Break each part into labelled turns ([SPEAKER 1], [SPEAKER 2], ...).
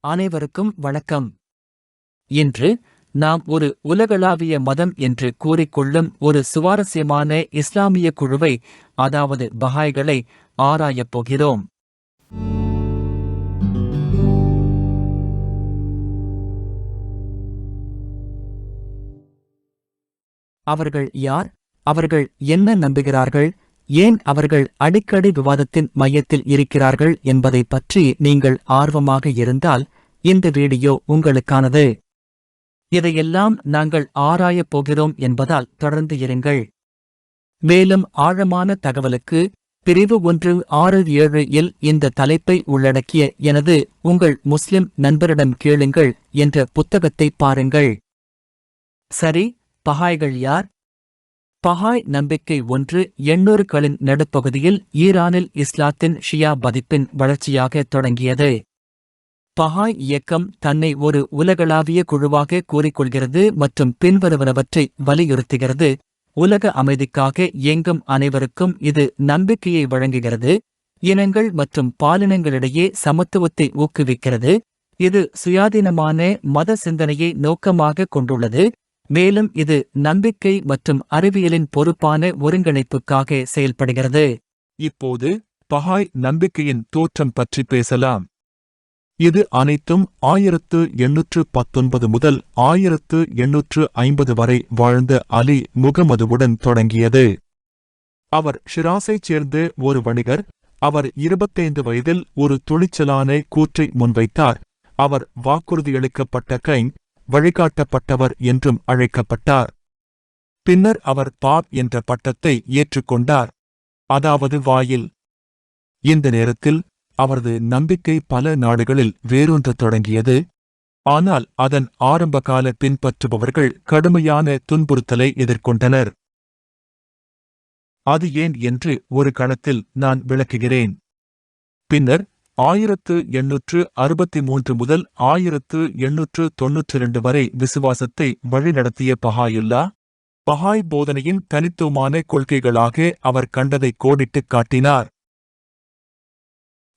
[SPEAKER 1] அனைவருக்கும் வணக்கம். இன்று நாம் ஒரு உலகளாவிய மதம் என்று கூறிக்கொள்ளும் ஒரு சுவாரஸ்யமான இஸ்லாமிய குழுவை அதாவது பஹாய்களை ஆராயப் போகிறோம். அவர்கள் யார்? அவர்கள் என்ன நம்புகிறார்கள்? ஏன் அவர்கள் அடிக்கடி விவாதத்தின் மையத்தில் இருக்கிறார்கள் என்பதைப் பற்றி நீங்கள் ஆர்வமாக இருந்தால் இந்த வீடியோ உங்களுக்கானது. இதையெல்லாம் நாங்கள் ஆராயப் போகிறோம் என்பதால் தொடர்ந்து இருங்கள். மேலும் ஆழமான தகவலுக்கு பிரிவு ஒன்று ஆறு ஏழு இல் இந்த தலைப்பை உள்ளடக்கிய எனது உங்கள் முஸ்லிம் நண்பரிடம் கேளுங்கள் என்ற புத்தகத்தை பாருங்கள். சரி பஹாய்கள் யார்? பஹாய் நம்பிக்கை ஒன்று எண்ணூறுகளின் நடுப்பகுதியில் ஈரானில் இஸ்லாத்தின் ஷியா பதிப்பின் வளர்ச்சியாக தொடங்கியது. பஹாய் இயக்கம் தன்னை ஒரு உலகளாவிய குழுவாக கூறிக்கொள்கிறது மற்றும் பின்வருவனவற்றை வலியுறுத்துகிறது. உலக அமைதிக்காக இயங்கும் அனைவருக்கும் இது நம்பிக்கையை வழங்குகிறது. இனங்கள் மற்றும் பாலினங்களிடையே சமத்துவத்தை ஊக்குவிக்கிறது. இது சுயாதீனமான மத சிந்தனையை நோக்கமாக கொண்டுள்ளது. மேலும் இது நம்பிக்கை மற்றும் அறிவியலின் பொறுப்பான ஒருங்கிணைப்புக்காக செயல்படுகிறது.
[SPEAKER 2] இப்போது பஹாய் நம்பிக்கையின் தோற்றம் பற்றி பேசலாம். இது அனைத்தும் ஆயிரத்து எண்ணூற்று பத்தொன்பது முதல் ஆயிரத்து எண்ணூற்று ஐம்பது வரை வாழ்ந்த அலி முகமதுவுடன் தொடங்கியது. அவர் ஷிராஸைச் சேர்ந்த ஒரு வணிகர் அவர் இருபத்தைந்து வயதில் ஒரு துணிச்சலான கூற்றை முன்வைத்தார். அவர் வாக்குறுதியளிக்கப்பட்ட கைங் வழிகாட்டப்பட்டவர் என்றும் அழைக்கப்பட்டார். பின்னர் அவர் பாப் என்ற பட்டத்தை ஏற்றுக்கொண்டார். அதாவது வாயில். இந்த நேரத்தில் அவரது நம்பிக்கை பல நாடுகளில் வேரூன்ற தொடங்கியது. ஆனால் அதன் ஆரம்பகால பின்பற்றுபவர்கள் கடுமையான துன்புறுத்தலை எதிர்கொண்டனர். அது ஏன் என்று ஒரு கணத்தில் நான் விளக்குகிறேன். பின்னர் ஆயிரத்து எண்ணூற்று அறுபத்தி மூன்று முதல் ஆயிரத்து எண்ணூற்று தொன்னூற்றி இரண்டு வரை விசுவாசத்தை வழிநடத்திய பஹாயுல்லா பஹாய் போதனையின் தனித்துவமான கொள்கைகளாக அவர் கண்டதை கோடிட்டுக் காட்டினார்.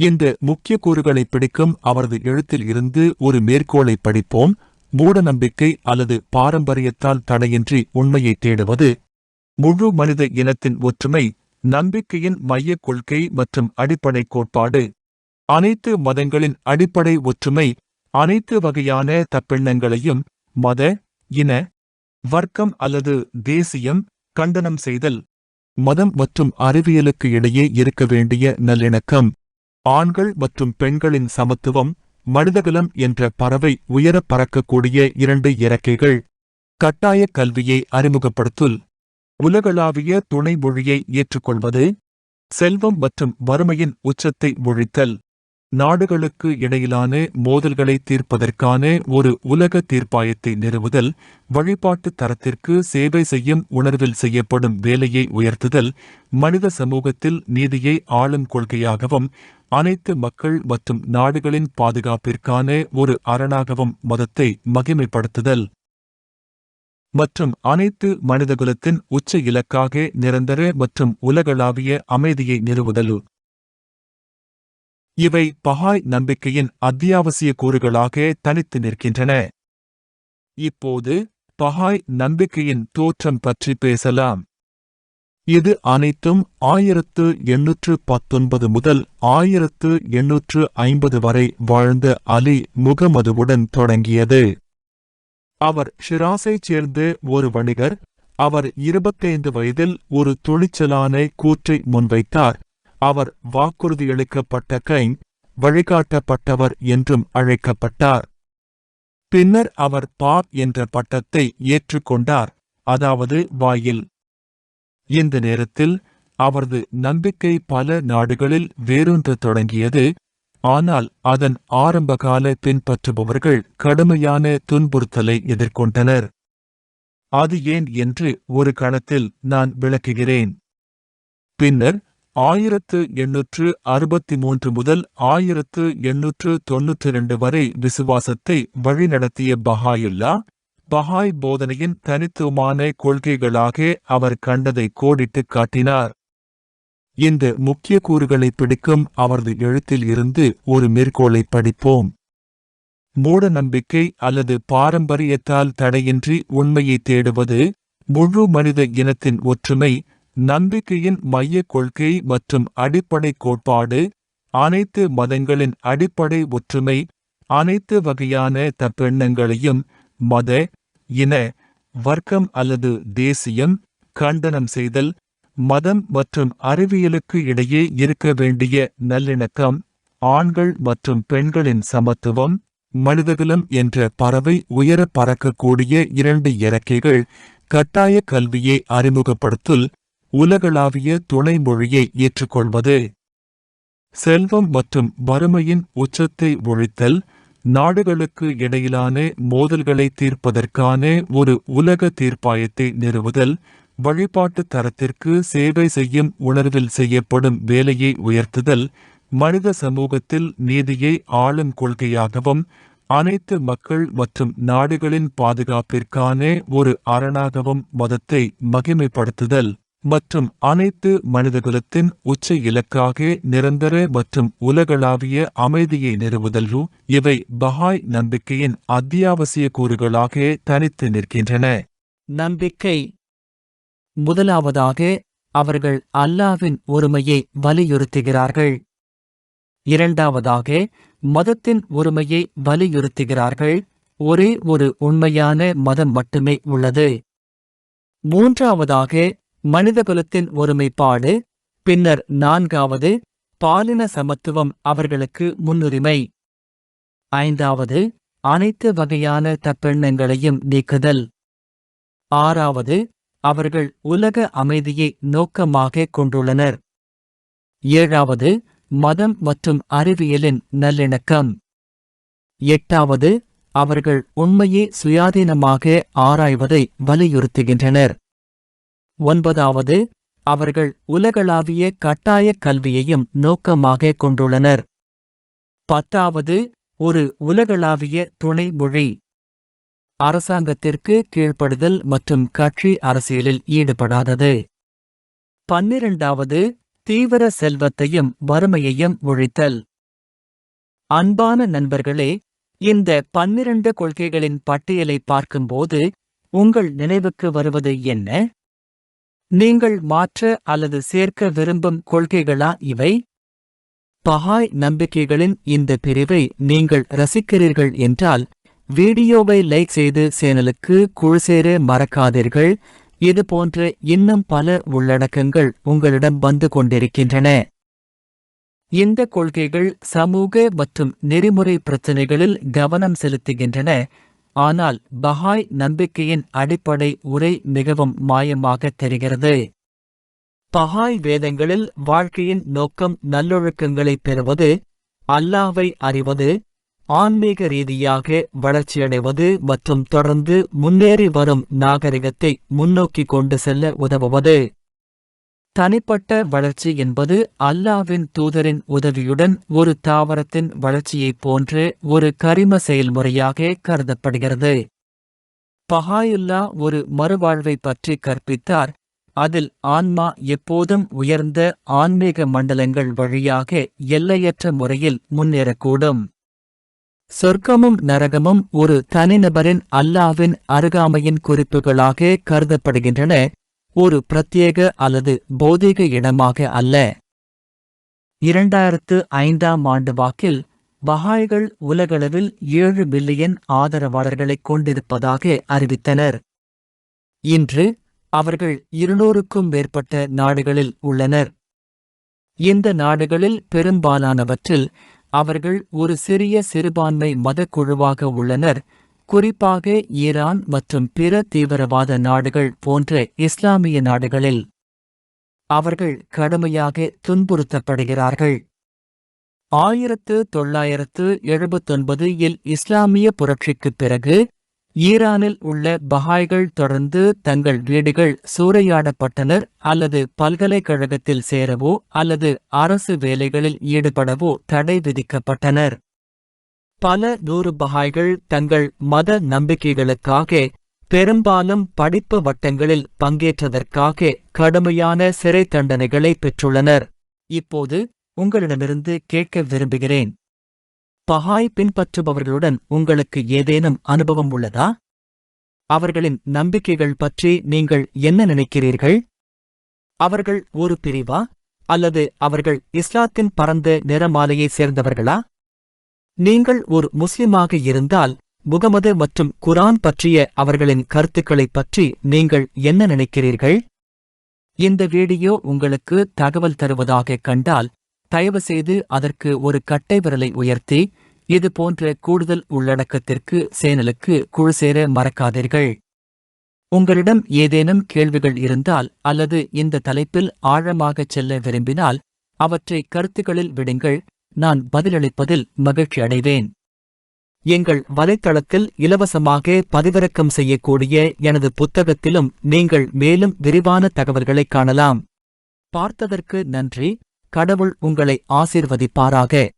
[SPEAKER 2] இந்த முக்கிய கூறுகளை பிடிக்கும் அவரது எழுத்தில் இருந்து ஒரு மேற்கோளை படிப்போம். மூடநம்பிக்கை அல்லது பாரம்பரியத்தால் தடையின்றி உண்மையை தேடுவது முழு மனித இனத்தின் ஒற்றுமை நம்பிக்கையின் மையக் கொள்கை மற்றும் அடிப்படை கோட்பாடு. அனைத்து மதங்களின் அடிப்படை ஒற்றுமை அனைத்து வகையான தப்பெண்ணங்களையும் மத இன வர்க்கம் அல்லது தேசியம் கண்டனம் செய்தல். மதம் மற்றும் அறிவியலுக்கு இடையே இருக்க வேண்டிய நல்லிணக்கம். ஆண்கள் மற்றும் பெண்களின் சமத்துவம் மனிதகுலம் என்ற பறவை உயரப் பறக்கக்கூடிய இரண்டு இறக்கைகள். கட்டாய கல்வியை அறிமுகப்படுத்துல். உலகளாவிய துணை மொழியை ஏற்றுக்கொள்வது. செல்வம் மற்றும் வறுமையின் உச்சத்தை ஒழித்தல். நாடுகளுக்கு இடையிலான மோதல்களை தீர்ப்பதற்கான ஒரு உலக தீர்ப்பாயத்தை நிறுவுதல் வழிபாட்டு தரத்திற்கு சேவை செய்யும் உணர்வில் செய்யப்படும் வேலையை உயர்த்துதல் மனித சமூகத்தில் நீதியை ஆளும் கொள்கையாகவும் அனைத்து மக்கள் மற்றும் நாடுகளின் பாதுகாப்பிற்கான ஒரு அரணாகவும் மதத்தை மகிமைப்படுத்துதல் மற்றும் அனைத்து மனிதகுலத்தின் உச்ச இலக்காக நிரந்தர மற்றும் உலகளாவிய அமைதியை நிறுவுதல். இவை பஹாய் நம்பிக்கையின் அத்தியாவசிய கூறுகளாக தனித்து நிற்கின்றன. இப்போது பஹாய் நம்பிக்கையின் தோற்றம் பற்றி பேசலாம். இது அனைத்தும் ஆயிரத்து எண்ணூற்று பத்தொன்பது முதல் ஆயிரத்து எண்ணூற்று ஐம்பது வரை வாழ்ந்த அலி முகமதுவுடன் தொடங்கியது. அவர் ஷிராஸைச் சேர்ந்த ஒரு வணிகர் அவர் இருபத்தைந்து வயதில் ஒரு துணிச்சலான கூற்றை முன்வைத்தார். அவர் வாக்குறுதியளிக்கப்பட்ட கைன் வழிகாட்டப்பட்டவர் என்றும் அழைக்கப்பட்டார். பின்னர் அவர் பாப் என்ற பட்டத்தை ஏற்றுக்கொண்டார் அதாவது வாயில். இந்த நேரத்தில் அவரது நம்பிக்கை பல நாடுகளில் வேரூன்றத் தொடங்கியது. ஆனால் அதன் ஆரம்பகால பின்பற்றுபவர்கள் கடுமையான துன்புறுத்தலை எதிர்கொண்டனர். அது ஏன் என்று ஒரு கணத்தில் நான் விளக்குகிறேன். பின்னர் ஆயிரத்து எண்ணூற்று அறுபத்தி மூன்று முதல் ஆயிரத்து எண்ணூற்று தொன்னூற்றி இரண்டு வரை விசுவாசத்தை வழிநடத்திய பஹாயுல்லா பஹாய் போதனையின் தனித்துவமான கொள்கைகளாக அவர் கண்டதை கோடிட்டுக் காட்டினார். இந்த முக்கிய கூறுகளை பிடிக்கும் அவரது எழுத்தில் இருந்து ஒரு மேற்கோளை படிப்போம். மூட நம்பிக்கை அல்லது பாரம்பரியத்தால் தடையின்றி உண்மையை தேடுவது முழு மனித இனத்தின் ஒற்றுமை நம்பிக்கையின் மையக் கொள்கை மற்றும் அடிப்படை கோட்பாடு அனைத்து மதங்களின் அடிப்படை ஒற்றுமை அனைத்து வகையான தப்பெண்ணங்களையும் மத இன வர்க்கம் அல்லது தேசியம் கண்டனம் செய்தல் மதம் மற்றும் அறிவியலுக்கு இடையே இருக்க வேண்டிய நல்லிணக்கம் ஆண்கள் மற்றும் பெண்களின் சமத்துவம் மனிதகுலம் என்ற பறவை உயர பறக்கக்கூடிய இரண்டு இறக்கைகள் கட்டாய கல்வியை அறிமுகப்படுத்தல் உலகளாவிய துணை மொழியை ஏற்றுக்கொள்வது. செல்வம் மற்றும் வறுமையின் உச்சத்தை ஒழித்தல் நாடுகளுக்கு இடையிலான மோதல்களை தீர்ப்பதற்கான ஒரு உலக தீர்ப்பாயத்தை நிறுவுதல் வழிபாட்டு தரத்திற்கு சேவை செய்யும் உணர்வில் செய்யப்படும் வேலையை உயர்த்துதல் மனித சமூகத்தில் நீதியை ஆளும் கொள்கையாகவும் அனைத்து மக்கள் மற்றும் நாடுகளின் பாதுகாப்பிற்கான ஒரு அரணாகவும் மதத்தை மகிமைப்படுத்துதல். மற்றும் அனைத்து மனிதகுலத்தின் உச்ச இலக்காக நிரந்தர மற்றும் உலகளாவிய அமைதியை நிறுவுதல். இவை பஹாய் நம்பிக்கையின் அத்தியாவசிய கூறுகளாக தனித்து நிற்கின்றன.
[SPEAKER 1] நம்பிக்கை. முதலாவதாக அவர்கள் அல்லாவின் ஒருமையை வலியுறுத்துகிறார்கள். இரண்டாவதாக மதத்தின் ஒருமையை வலியுறுத்துகிறார்கள். ஒரே ஒரு உண்மையான மதம் மட்டுமே உள்ளது. மூன்றாவதாக மனிதகுலத்தின் ஒருமைப்பாடு பின்னர் நான்காவது பாலின சமத்துவம் அவர்களுக்கு முன்னுரிமை. ஐந்தாவது அனைத்து வகையான தப்பெண்ணங்களையும் நீக்குதல். ஆறாவது அவர்கள் உலக அமைதியை நோக்கமாக கொண்டுள்ளனர். ஏழாவது மதம் மற்றும் அறிவியலின் நல்லிணக்கம். எட்டாவது அவர்கள் உண்மையை சுயாதீனமாக ஆராய்வதை வலியுறுத்துகின்றனர். ஒன்பதாவது அவர்கள் உலகளாவிய கட்டாய கல்வியையும் நோக்கமாக கொண்டுள்ளனர். பத்தாவது ஒரு உலகளாவிய துணை மொழி. அரசாங்கத்திற்கு கீழ்ப்படுதல் மற்றும் கட்சி அரசியலில் ஈடுபடாதது. பன்னிரண்டாவது தீவிர செல்வத்தையும் வறுமையையும் ஒழித்தல். அன்பான நண்பர்களே இந்த பன்னிரண்டு கொள்கைகளின் பட்டியலை பார்க்கும்போது உங்கள் நினைவுக்கு வருவது என்ன? நீங்கள் மாற்ற அல்லது சேர்க்க விரும்பும் கொள்கைகளா இவை? பஹாய் நம்பிக்கைகளின் இந்த பிரிவை நீங்கள் ரசிக்கிறீர்கள் என்றால் வீடியோவை லைக் செய்து சேனலுக்கு குழு சேர மறக்காதீர்கள். இது போன்ற இன்னும் பல உள்ளடக்கங்கள் உங்களிடம் வந்து கொண்டிருக்கின்றன. இந்த கொள்கைகள் சமூக மற்றும் நெறிமுறை பிரச்சினைகளில் கவனம் செலுத்துகின்றன. ஆனால் பஹாய் நம்பிக்கையின் அடிப்படை உரை மிகவும் மாயமாக தெரிகிறது. பஹாய் வேதங்களில் வாழ்க்கையின் நோக்கம் நல்லொழுக்கங்களைப் பெறுவது அல்லாவை அறிவது ஆன்மீக ரீதியாக வளர்ச்சியடைவது மற்றும் தொடர்ந்து முன்னேறி வரும் நாகரிகத்தை முன்னோக்கி கொண்டு செல்ல உதவுவது. தனிப்பட்ட வளர்ச்சி என்பது அல்லாவின் தூதரின் உதவியுடன் ஒரு தாவரத்தின் வளர்ச்சியைப் போன்று ஒரு கரிம செயல்முறையாக கருதப்படுகிறது. பஹாயுல்லா ஒரு மறுவாழ்வை பற்றி கற்பித்தார். அதில் ஆன்மா எப்போதும் உயர்ந்த ஆன்மீக மண்டலங்கள் வழியாக எல்லையற்ற முறையில் முன்னேறக்கூடும். சொர்க்கமும் நரகமும் ஒரு தனிநபரின் அல்லாவின் அருகாமையின் குறிப்புகளாக கருதப்படுகின்றன. ஒரு பிரத்யேக அல்லது பௌதீக இடமாக அல்ல. இரண்டாயிரத்து ஐந்தாம் ஆண்டு வாக்கில் பஹாய்கள் உலகளவில் ஏழு பில்லியன் ஆதரவாளர்களைக் கொண்டிருப்பதாக அறிவித்தனர். இன்று அவர்கள் இருநூறுக்கும் மேற்பட்ட நாடுகளில் உள்ளனர். இந்த நாடுகளில் பெரும்பாலானவற்றில் அவர்கள் ஒரு சிறிய சிறுபான்மை மதக்குழுவாக உள்ளனர். குறிப்பாக ஈரான் மற்றும் பிற தீவிரவாத நாடுகள் போன்ற இஸ்லாமிய நாடுகளில் அவர்கள் கடுமையாக துன்புறுத்தப்படுகிறார்கள். ஆயிரத்து தொள்ளாயிரத்து எழுபத்தொன்பது இல் இஸ்லாமிய புரட்சிக்குப் பிறகு ஈரானில் உள்ள பஹாய்கள் தொடர்ந்து தங்கள் வீடுகள் சூறையாடப்பட்டனர் அல்லது பல்கலைக்கழகத்தில் சேரவோ அல்லது அரசு வேலைகளில் ஈடுபடவோ தடை விதிக்கப்பட்டனர். பல நூறு பகாய்கள் தங்கள் மத நம்பிக்கைகளுக்காக பெரும்பாலும் படிப்பு வட்டங்களில் பங்கேற்றதற்காக கடுமையான சிறை தண்டனைகளை பெற்றுள்ளனர். இப்போது உங்களிடமிருந்து கேட்க விரும்புகிறேன். பஹாய் பின்பற்றுபவர்களுடன் உங்களுக்கு ஏதேனும் அனுபவம் உள்ளதா? அவர்களின் நம்பிக்கைகள் பற்றி நீங்கள் என்ன நினைக்கிறீர்கள்? அவர்கள் ஒரு பிரிவா? அல்லது அவர்கள் இஸ்லாத்தின் பரந்த நிறமாலையைச் சேர்ந்தவர்களா? நீங்கள் ஒரு முஸ்லிமாக இருந்தால் முகமது மற்றும் குரான் பற்றிய அவர்களின் கருத்துக்களைப் பற்றி நீங்கள் என்ன நினைக்கிறீர்கள்? இந்த வீடியோ உங்களுக்கு தகவல் தருவதாக கண்டால் தயவுசெய்து அதற்கு ஒரு கட்டை விரலை உயர்த்தி இது போன்ற கூடுதல் உள்ளடக்கத்திற்கு சேனலுக்கு குழு சேர மறக்காதீர்கள். உங்களிடம் ஏதேனும் கேள்விகள் இருந்தால் அல்லது இந்த தலைப்பில் ஆழமாகச் செல்ல விரும்பினால் அவற்றை கருத்துகளில் விடுங்கள். நான் பதிலளிப்பதில் மகிழ்ச்சி அடைவேன். எங்கள் வலைத்தளத்தில் இலவசமாக பதிவிறக்கம் செய்யக்கூடிய எனது புத்தகத்திலும் நீங்கள் மேலும் விரிவான தகவல்களைக் காணலாம். பார்த்ததற்கு நன்றி. கடவுள் உங்களை ஆசிர்வதிப்பாராக.